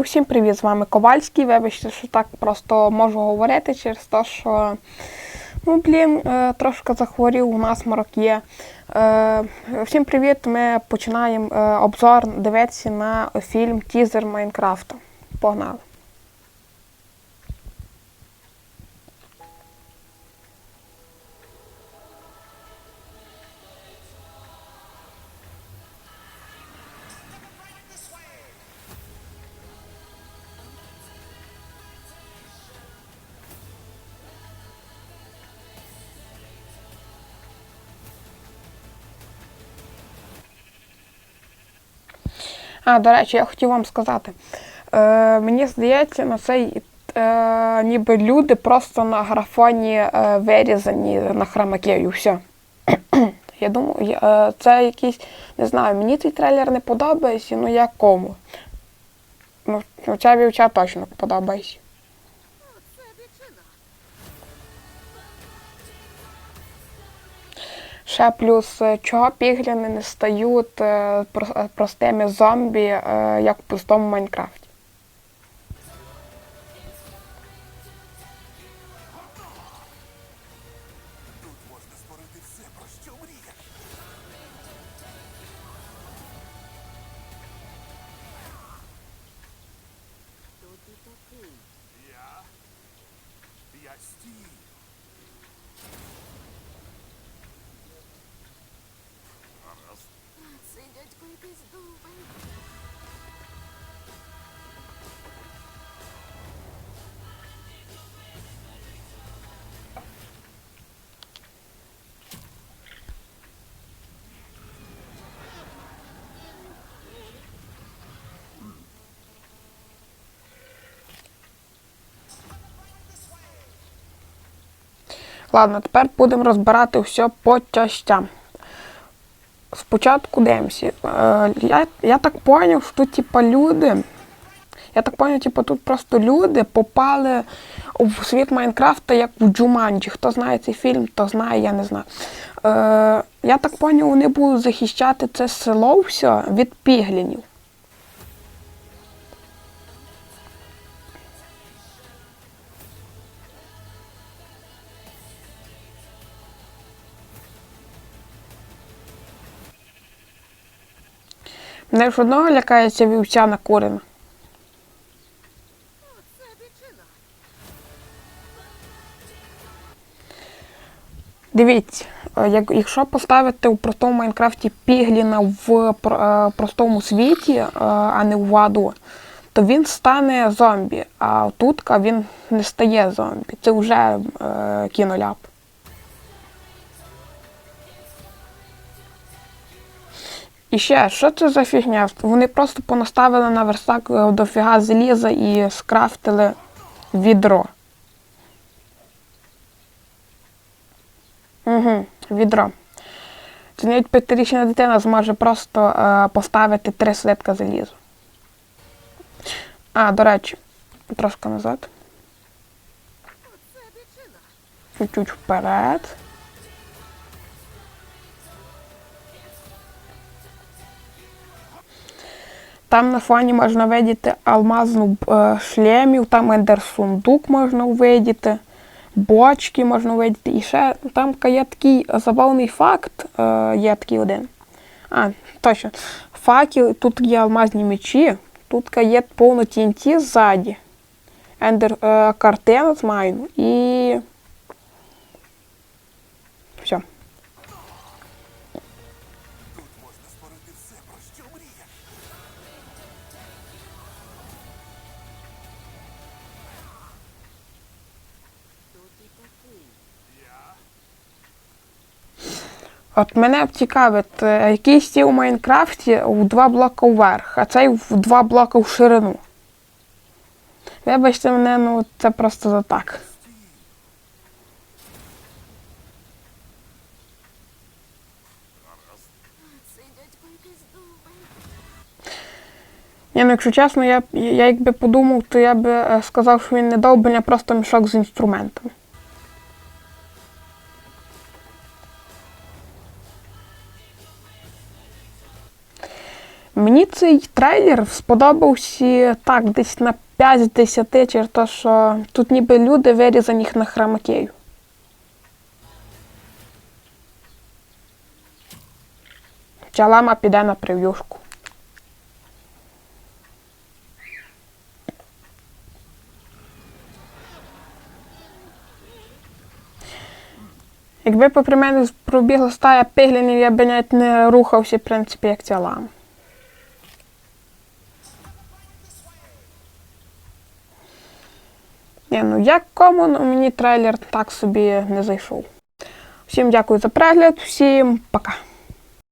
усім привіт! З вами Ковальський. Вибачте, що так просто можу говорити через те, що ну, блін, е, трошки захворів, у нас морок є. Е, Всім привіт! Ми починаємо е, обзор дивитися на фільм Тізер Майнкрафта. Погнали! А, до речі, я хотів вам сказати. Е, мені здається, на цей е, ніби люди просто на графоні е, вирізані на хромакею. Все. Я думаю, я- е, це якийсь, не знаю, мені цей трейлер не подобається, ну як кому. Ну, ця вівча точно подобається. Ще плюс, е, чого пігліни не стають е, е, простими зомбі, як в пустому Майнкрафті. Ладно, тепер будемо розбирати все по частям. Спочатку. Е, я, я так зрозумів, що типа, люди. Я так зрозумів, типа, тут просто люди попали в світ Майнкрафта як в Джуманджі. Хто знає цей фільм, то знає, я не знаю. Е, я так зрозумів, вони будуть захищати це село все від піглінів. Мене ж одного лякається вівця. Це. Дивіться, е, якщо поставити у простому Майнкрафті пігліна в е, простому світі, е, а не в ваду, то він стане зомбі, а тут він не стає зомбі. Це вже кіноляп. І ще, що це за фігня? Вони просто понаставили на верстак е, дофіга заліза і скрафтили відро. Угу, відро. Це навіть п'ятирічна дитина зможе просто е, поставити три слитка залізу. А, до речі, трошки назад. Чуть-чуть вперед. Там на фоні можна видіти алмазну е, шлемів, там ендерсундук можна увидіти, бочки можна увидіти. І ще там є такий забавний факт, є такий один. А, точно. Факел, тут є алмазні мечі, тут є повно TNT ззаді. Ендер е, картина з майну і. От мене цікавить, е, який стіл у Майнкрафті в два блоки вверх, а цей в два блоки в ширину. Вибачте мене, ну це просто за так. Ні, ну якщо чесно, я, я якби подумав, то я би е, сказав, що він не довбень, а просто мішок з інструментами. Мені цей трейлер сподобався так, десь на 5 з 10, через те, що тут ніби люди вирізані на хромакею. Ця лама піде на прев'юшку. Якби попри мене пробігла стая пиглінів, я б навіть не рухався, в принципі, як ця лама. Ні, ну як кому, ну, мені трейлер так собі не зайшов. Всім дякую за перегляд, всім пока.